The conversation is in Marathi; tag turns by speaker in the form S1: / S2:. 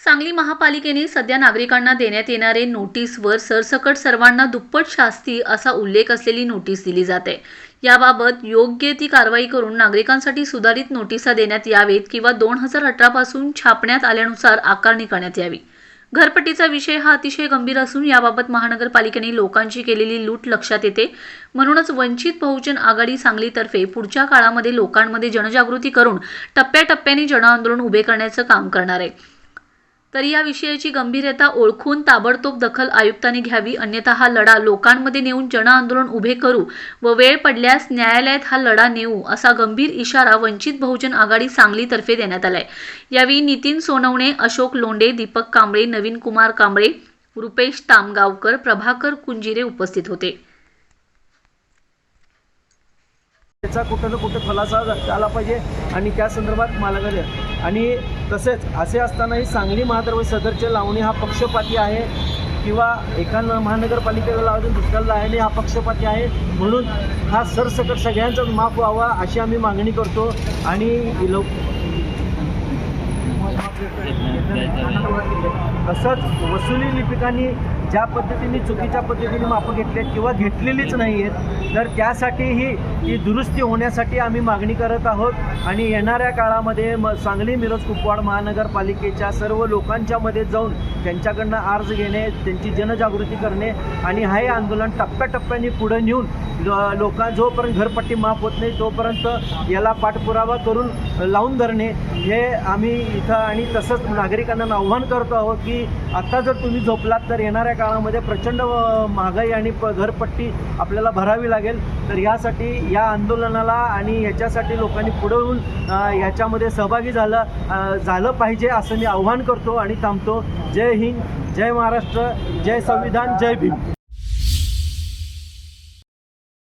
S1: सांगली महापालिकेने सध्या नागरिकांना देण्यात येणारे नोटीसवर सरसकट सर्वांना दुप्पट शास्ती असा उल्लेख असलेली नोटीस दिली जाते. याबाबत योग्य ती कारवाई करून नागरिकांसाठी सुधारित नोटिसा देण्यात यावेत किंवा दोन हजार अठरापासून छापण्यात आल्यानुसार आकारणी करण्यात यावी. घरपट्टीचा विषय हा अतिशय गंभीर असून याबाबत महानगरपालिकेने लोकांची केलेली लूट लक्षात येते. म्हणूनच वंचित बहुजन आघाडी सांगलीतर्फे पुढच्या काळामध्ये लोकांमध्ये जनजागृती करून टप्प्याटप्प्याने जनआंदोलन उभे करण्याचं काम करणार आहे. तर या विषयाची गंभीरता ओळखून ताबडतोब दखल आयुक्तांनी घ्यावी अन्यथा हा लढा लोकांमध्ये नेऊन जनआंदोलन उभे करू व वेळ पडल्यास न्यायालयात हा लढा नेऊ असा गंभीर इशारा वंचित बहुजन आघाडी सांगलीतर्फे देण्यात आलाय. यावेळी नितीन सोनवणे अशोक लोंडे दीपक कांबळे नवीन कुमार कांबळे रुपेश तामगावकर प्रभाकर कुंजिरे उपस्थित होते.
S2: त्याचा कुठं ना कुठं खुलासा झाला पाहिजे आणि त्या संदर्भात मला. आणि तसेच असे असतानाही सांगली महानगर सदरचे लावणी हा पक्षपाती आहे किंवा एका महानगरपालिकेला लावून दुसऱ्याला लावणे हा पक्षपाती आहे म्हणून हा सरसकट सगळ्यांचाच माफ व्हावा अशी आम्ही मागणी करतो आणि लव तसंच वसुली लिपिकांनी ज्या पद्धतीने चुकीच्या पद्धतीने मापं घेतलेत किंवा घेतलेलीच नाही आहेत तर त्यासाठीही ही दुरुस्ती होण्यासाठी आम्ही मागणी करत आहोत. आणि येणाऱ्या काळामध्ये म सांगली मिरज कुपवाड महानगरपालिकेच्या सर्व लोकांच्या मध्ये जाऊन त्यांच्याकडनं अर्ज घेणे त्यांची जनजागृती करणे आणि हे आंदोलन टप्प्याटप्प्याने पुढे नेऊन लोकां जोपर्यंत घरपट्टी माफ होत नाही तोपर्यंत याला पाठपुरावा करून लावून धरणे हे आम्ही इथं आणि तसंच नागरिकांना आव्हान करतो आहोत की आत्ता जर तुम्ही झोपलात तर येणाऱ्या काळामध्ये प्रचंड महागाई आणि प घरपट्टी आपल्याला भरावी लागेल. तर यासाठी या आंदोलनाला आणि याच्यासाठी लोकांनी पुढे येऊन याच्यामध्ये सहभागी झालं झालं पाहिजे असं मी आव्हान करतो आणि थांबतो. जय हिंद जय महाराष्ट्र जय संविधान जय भीम.